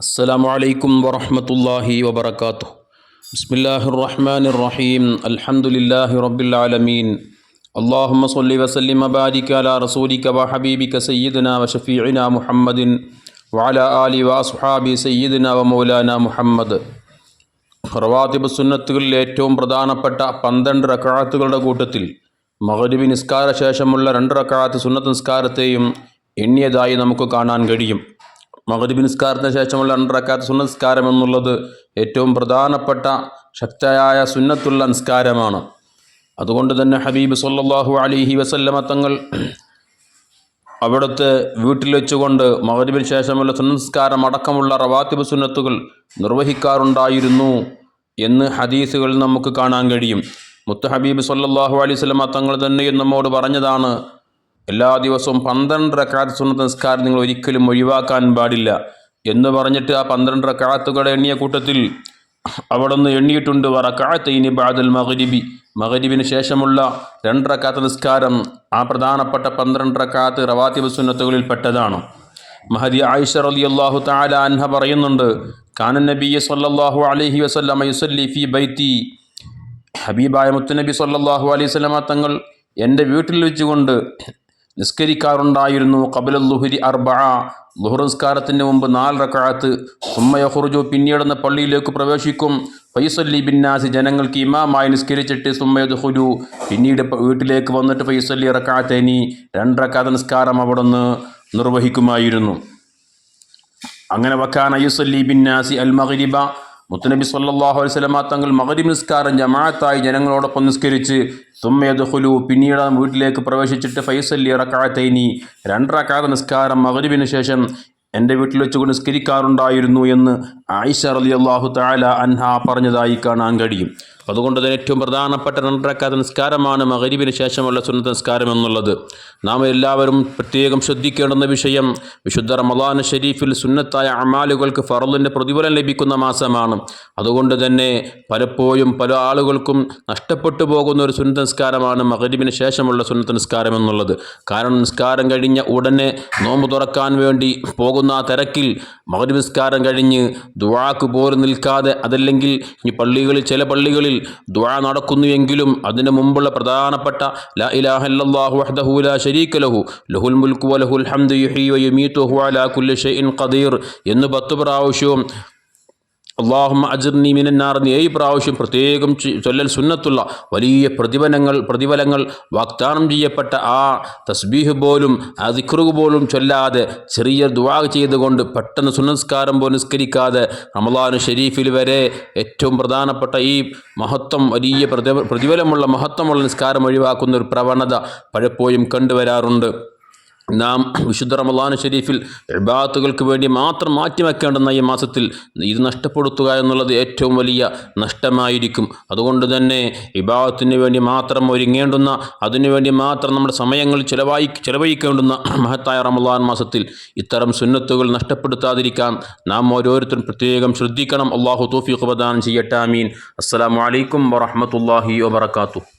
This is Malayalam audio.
السلام عليكم ورحمة الله وبركاته بسم الله الرحمن الرحيم الحمد لله رب العالمين اللهم صل وسلم وبارك على رسولك وحبيبك سيدنا وشفيعنا محمد وعلى آله وأصحابه سيدنا ومولانا محمد റവാത്തിബ് സുന്നത്തുകളിൽ ഏറ്റവും പ്രധാനപ്പെട്ട പന്ത്രണ്ട് റക്കാത്തുകളുടെ കൂട്ടത്തിൽ മഹരിബി നിസ്കാര ശേഷമുള്ള രണ്ട് റക്കാത്ത് സുന്നത്ത് നിസ്കാരത്തെയും എണ്ണിയതായി നമുക്ക് കാണാൻ കഴിയും മഹരിബി നിസ്കാരത്തിന് ശേഷമുള്ള രണ്ടറക്കാത്ത സുന്നസ്കാരം എന്നുള്ളത് ഏറ്റവും പ്രധാനപ്പെട്ട ശക്തയായ സുന്നത്തുള്ള നിസ്കാരമാണ്. അതുകൊണ്ട് തന്നെ ഹബീബ് സല്ലാഹു അലിഹി വസല്ലമ തങ്ങൾ അവിടുത്തെ വീട്ടിൽ വെച്ചുകൊണ്ട് മകരിബിന് ശേഷമുള്ള സുന്നസ്കാരം അടക്കമുള്ള റവാത്തിബ് സുന്നത്തുകൾ നിർവഹിക്കാറുണ്ടായിരുന്നു എന്ന് ഹദീസുകൾ നമുക്ക് കാണാൻ കഴിയും. മുത്ത ഹബീബ് സല്ലാഹു അലൈഹി സ്വലമ തങ്ങൾ തന്നെയും നമ്മോട് പറഞ്ഞതാണ് എല്ലാ ദിവസവും പന്ത്രണ്ട് റക്കാത്ത് സുന്നത്ത് നിസ്കാരം നിങ്ങൾ ഒരിക്കലും ഒഴിവാക്കാൻ പാടില്ല എന്ന് പറഞ്ഞിട്ട് ആ പന്ത്രണ്ട് റക്കാത്തുകളുടെ എണ്ണിയ കൂട്ടത്തിൽ അവിടെ നിന്ന് എണ്ണിയിട്ടുണ്ട് വറക്കാത്തൈനി ബാദൽ മകരിബി മകരിബിന് ശേഷമുള്ള രണ്ട് റക്കാത്ത് നിസ്കാരം ആ പ്രധാനപ്പെട്ട പന്ത്രണ്ട് റക്കാത്ത് റവാത്തിബ് സുന്നത്തുകളിൽ പെട്ടതാണ്. മഹദി ആയിഷ അള്ളാഹു താല അൻഹ പറയുന്നുണ്ട് കാനൻ നബി സല്ലല്ലാഹു അലഹി വസല്ലമ യുസല്ലി ഫി ബൈത്തി. ഹബീബായ മുത്തുനബി സല്ലല്ലാഹു അലൈഹി വസല്ലമ തങ്ങൾ എന്റെ വീട്ടിൽ വെച്ചുകൊണ്ട് നിസ്കരിക്കാറുണ്ടായിരുന്നു. കബലുഹുരി ലുഹരി അർബ. ലുഹർ നിസ്കാരത്തിന് മുമ്പ് നാല് റക്കാത്ത് സുമ്മയഹുർജു പിന്നീടുന്ന പള്ളിയിലേക്ക് പ്രവേശിക്കും. ഫൈസല്ലി ബിന്നാസി ജനങ്ങൾക്ക് ഇമാമായി നിസ്കരിച്ചിട്ട് സുമ്മയത് ഹുരു പിന്നീട് വീട്ടിലേക്ക് വന്നിട്ട് ഫൈസല്ലി റക്കാത്തേനി രണ്ട് റക്കാത്ത് നിസ്കാരം അവിടെ നിന്ന് നിർവഹിക്കുമായിരുന്നു. അങ്ങനെ വക്കാൻ അയ്യുസല്ലി ബിന്നാസി അൽ മഗ്രിബ മുത്തുനബി സല്ലാഹു അലൈഹി വസല്ലമ തങ്ങൾ മഗ്രിബ് നിസ്കാരം ജമാഅത്തായി ജനങ്ങളോടൊപ്പം നിസ്കരിച്ച് സുമ്മയദ്ഖുലു പിന്നീട് വീട്ടിലേക്ക് പ്രവേശിച്ചിട്ട് ഫൈസല്ലി റക്കാത്തൈനി രണ്ട് റക്അത്ത് നിസ്കാരം മഗ്രിബിന് ശേഷം എന്റെ വീട്ടിൽ വെച്ചുകൊണ്ട് നിസ്കരിക്കാറുണ്ടായിരുന്നു എന്ന് ആയിഷ അള്ളാഹു താല അൻഹ പറഞ്ഞതായി കാണാൻ കഴിയും. അതുകൊണ്ട് തന്നെ ഏറ്റവും പ്രധാനപ്പെട്ട രണ്ടരക്കാത്ത നിസ്കാരമാണ് മകരിബിന് ശേഷമുള്ള സുന്നത്ത് നിസ്കാരം എന്നുള്ളത്. നാം എല്ലാവരും പ്രത്യേകം ശ്രദ്ധിക്കേണ്ടുന്ന വിഷയം വിശുദ്ധ റമദാൻ ഷരീഫിൽ സുന്നത്തായ അമാലുകൾക്ക് ഫറലിന്റെ പ്രതിഫലം ലഭിക്കുന്ന മാസമാണ്. അതുകൊണ്ട് തന്നെ പലപ്പോഴും പല ആളുകൾക്കും നഷ്ടപ്പെട്ടു പോകുന്ന ഒരു സുന്നത്ത് നിസ്കാരമാണ് മകരിബിന് ശേഷമുള്ള സുന്നത്ത് നിസ്കാരം എന്നുള്ളത്. കാരണം നിസ്കാരം കഴിഞ്ഞ ഉടനെ നോമ്പ് തുറക്കാൻ വേണ്ടി പോകുന്ന ആ തിരക്കിൽ മകരിബ് നിസ്കാരം കഴിഞ്ഞ് ദുവാക്ക് പോലും നിൽക്കാതെ അതല്ലെങ്കിൽ ഈ പള്ളികളിൽ ചില പള്ളികളിൽ ദുആ നടക്കുന്നുവെങ്കിലും അതിനു മുമ്പുള്ള പ്രധാനപ്പെട്ട ലാ ഇലാഹ ഇല്ലല്ലാഹു വഹ്ദഹു ലാ ശരീക ലഹു ലഹുൽ മുൽക്കു വലഹുൽ ഹംദു വ വയുമീതു വഹുവ അലാ കുല്ലി ഷൈഇൻ ഖദീർ എന്ന് പത്ത് പ്രാവശ്യവും അള്ളാഹുമ്മ അജിർനി മിനന്നാർ എന്ന് ഏഴ് പ്രാവശ്യം പ്രത്യേകം ചൊല്ലൽ സുന്നത്തുള്ള വലിയ പ്രതിഫലങ്ങൾ പ്രതിഫലങ്ങൾ വാഗ്ദാനം ചെയ്യപ്പെട്ട ആ തസ്ബീഹ് പോലും ആ പോലും ചൊല്ലാതെ ചെറിയ ദുവാ ചെയ്തുകൊണ്ട് പെട്ടെന്ന് സുനസ്കാരം പോലും നിസ്കരിക്കാതെ റമദാൻ ഷെരീഫിൽ വരെ ഏറ്റവും പ്രധാനപ്പെട്ട ഈ മഹത്വം വലിയ പ്രതി പ്രതിഫലമുള്ള മഹത്വമുള്ള നിസ്കാരം ഒഴിവാക്കുന്ന ഒരു പ്രവണത പലപ്പോഴും കണ്ടുവരാറുണ്ട്. നാം വിശുദ്ധ റമദാൻ ഷരീഫിൽ ഇബാത്തുകൾക്ക് വേണ്ടി മാത്രം മാറ്റിവെക്കേണ്ടുന്ന ഈ മാസത്തിൽ ഇത് നഷ്ടപ്പെടുത്തുക എന്നുള്ളത് ഏറ്റവും വലിയ നഷ്ടമായിരിക്കും. അതുകൊണ്ട് തന്നെ ഇബാത്തിന് വേണ്ടി മാത്രം ഒരുങ്ങേണ്ടുന്ന അതിനുവേണ്ടി മാത്രം നമ്മുടെ സമയങ്ങൾ ചിലവായി ചിലവഴിക്കേണ്ടുന്ന മഹത്തായ റമദാൻ മാസത്തിൽ ഇത്തരം സുന്നത്തുകൾ നഷ്ടപ്പെടുത്താതിരിക്കാൻ നാം ഓരോരുത്തരും പ്രത്യേകം ശ്രദ്ധിക്കണം. അള്ളാഹു തോഫിഖ് പ്രദാനം ചെയ്യട്ടാമീൻ ആമീൻ. അസ്സലാമു അലൈക്കും വറഹ്മത്തുള്ളാഹി വബറകാതുഹു.